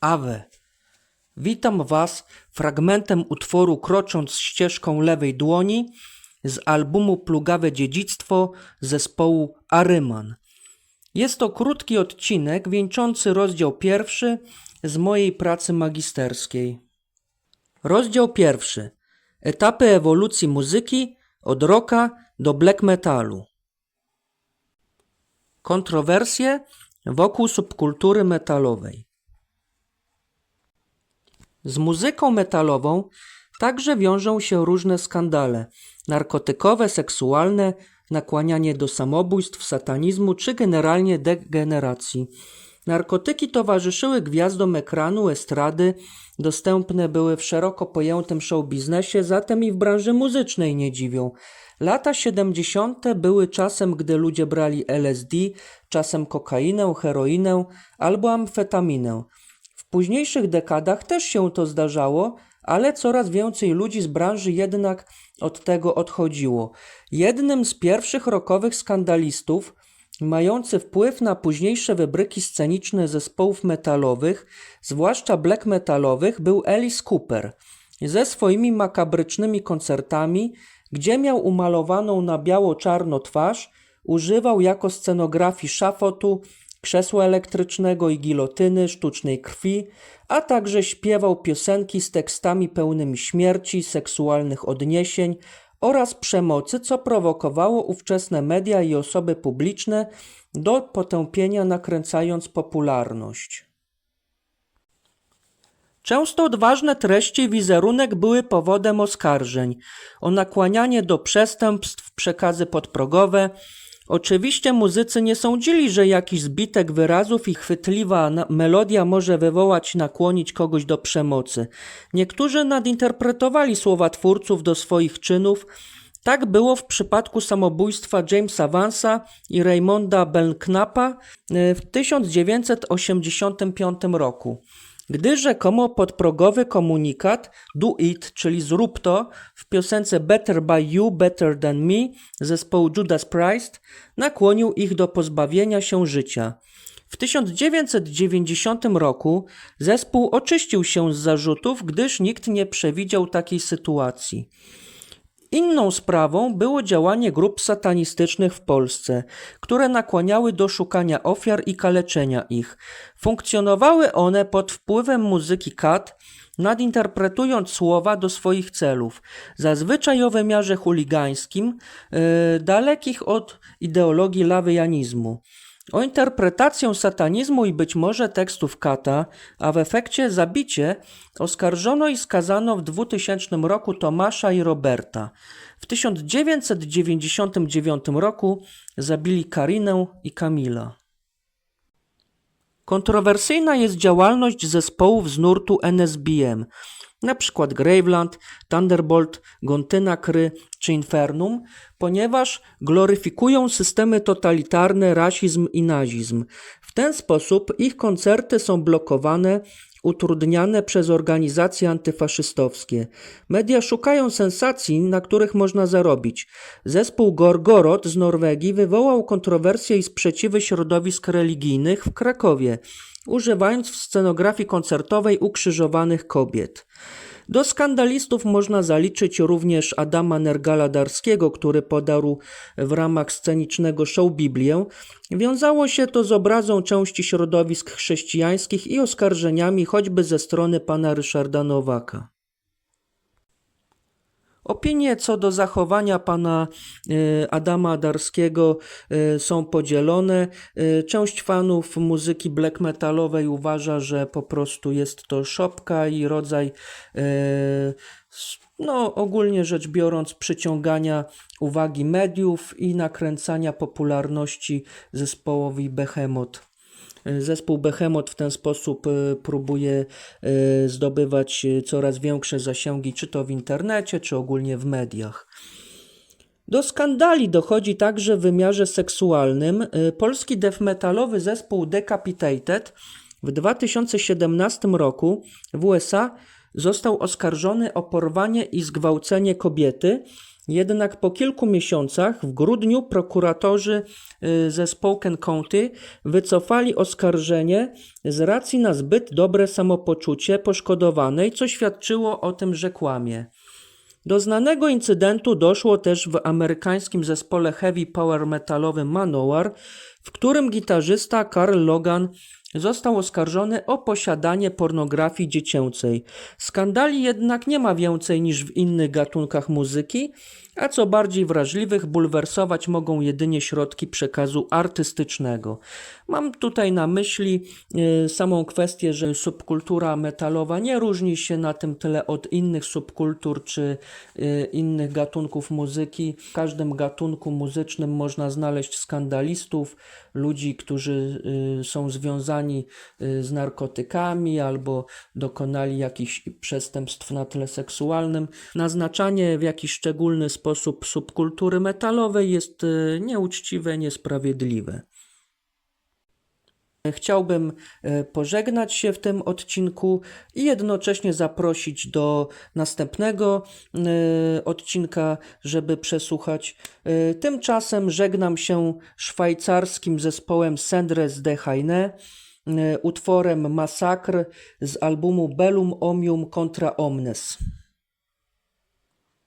Awe. Witam Was fragmentem utworu Krocząc ścieżką lewej dłoni z albumu Plugawe Dziedzictwo zespołu Aryman. Jest to krótki odcinek wieńczący rozdział pierwszy z mojej pracy magisterskiej. Rozdział pierwszy. Etapy ewolucji muzyki od rocka do black metalu. Kontrowersje wokół subkultury metalowej. Z muzyką metalową także wiążą się różne skandale narkotykowe, seksualne, nakłanianie do samobójstw, satanizmu czy generalnie degeneracji. Narkotyki towarzyszyły gwiazdom ekranu, estrady, dostępne były w szeroko pojętym showbiznesie, zatem i w branży muzycznej nie dziwią. Lata 70. były czasem, gdy ludzie brali LSD, czasem kokainę, heroinę albo amfetaminę. W późniejszych dekadach też się to zdarzało, ale coraz więcej ludzi z branży jednak od tego odchodziło. Jednym z pierwszych rockowych skandalistów, mający wpływ na późniejsze wybryki sceniczne zespołów metalowych, zwłaszcza black metalowych, był Alice Cooper. Ze swoimi makabrycznymi koncertami, gdzie miał umalowaną na biało-czarno twarz, używał jako scenografii szafotu, krzesła elektrycznego i gilotyny, sztucznej krwi, a także śpiewał piosenki z tekstami pełnymi śmierci, seksualnych odniesień oraz przemocy, co prowokowało ówczesne media i osoby publiczne do potępienia, nakręcając popularność. Często odważne treści i wizerunek były powodem oskarżeń o nakłanianie do przestępstw, przekazy podprogowe. Oczywiście muzycy nie sądzili, że jakiś zbitek wyrazów i chwytliwa melodia może wywołać, nakłonić kogoś do przemocy. Niektórzy nadinterpretowali słowa twórców do swoich czynów. Tak było w przypadku samobójstwa Jamesa Vansa i Raymonda Belknapa e, w 1985 roku gdy rzekomo podprogowy komunikat Do It, czyli zrób to, w piosence Better by You, Better Than Me zespołu Judas Priest nakłonił ich do pozbawienia się życia. W 1990 roku zespół oczyścił się z zarzutów, gdyż nikt nie przewidział takiej sytuacji. Inną sprawą było działanie grup satanistycznych w Polsce, które nakłaniały do szukania ofiar i kaleczenia ich. Funkcjonowały one pod wpływem muzyki kat, nadinterpretując słowa do swoich celów, zazwyczaj o wymiarze chuligańskim, yy, dalekich od ideologii lawyjanizmu. O interpretację satanizmu i być może tekstów kata, a w efekcie zabicie, oskarżono i skazano w 2000 roku Tomasza i Roberta. W 1999 roku zabili Karinę i Kamila. Kontrowersyjna jest działalność zespołów z nurtu NSBM, przykład Graveland, Thunderbolt, Gontyna Kry czy Infernum, ponieważ gloryfikują systemy totalitarne, rasizm i nazizm. W ten sposób ich koncerty są blokowane, utrudniane przez organizacje antyfaszystowskie. Media szukają sensacji, na których można zarobić. Zespół Gorgorod z Norwegii wywołał kontrowersje i sprzeciwy środowisk religijnych w Krakowie, używając w scenografii koncertowej ukrzyżowanych kobiet. Do skandalistów można zaliczyć również Adama Nergala-Darskiego, który podarł w ramach scenicznego show Biblię. Wiązało się to z obrazą części środowisk chrześcijańskich i oskarżeniami choćby ze strony pana Ryszarda Nowaka. Opinie co do zachowania pana y, Adama Darskiego y, są podzielone. Y, Część fanów muzyki black metalowej uważa, że po prostu jest to szopka i rodzaj, no ogólnie rzecz biorąc, przyciągania uwagi mediów i nakręcania popularności zespołowi Behemoth. Zespół Behemoth w ten sposób y, próbuje y, zdobywać y, coraz większe zasięgi, czy to w internecie, czy ogólnie w mediach. Do skandali dochodzi także w wymiarze seksualnym. Polski death metalowy zespół Decapitated w 2017 roku w USA został oskarżony o porwanie i zgwałcenie kobiety Jednak po kilku miesiącach, w grudniu, prokuratorzy y, ze Spoken County wycofali oskarżenie z racji na zbyt dobre samopoczucie poszkodowanej, co świadczyło o tym, że kłamie. Do znanego incydentu doszło też w amerykańskim zespole heavy power metalowym Manowar, w którym gitarzysta Carl Logan został oskarżony o posiadanie pornografii dziecięcej. Skandali jednak nie ma więcej niż w innych gatunkach muzyki, a co bardziej wrażliwych, bulwersować mogą jedynie środki przekazu artystycznego. Mam tutaj na myśli y, samą kwestię, że subkultura metalowa nie różni się na tym tyle od innych subkultur czy y, innych gatunków muzyki. W każdym gatunku muzycznym można znaleźć skandalistów, ludzi, którzy y, są związani z narkotykami albo dokonali jakichś przestępstw na tle seksualnym. Naznaczanie w jakiś szczególny sposób subkultury metalowej jest nieuczciwe, niesprawiedliwe. Chciałbym e, pożegnać się w tym odcinku i jednocześnie zaprosić do następnego e, odcinka, żeby przesłuchać. E, Tymczasem żegnam się szwajcarskim zespołem Sendres de Heine, utworem Masakr z albumu Bellum Omnium contra Omnes.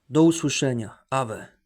Do usłyszenia. Awe.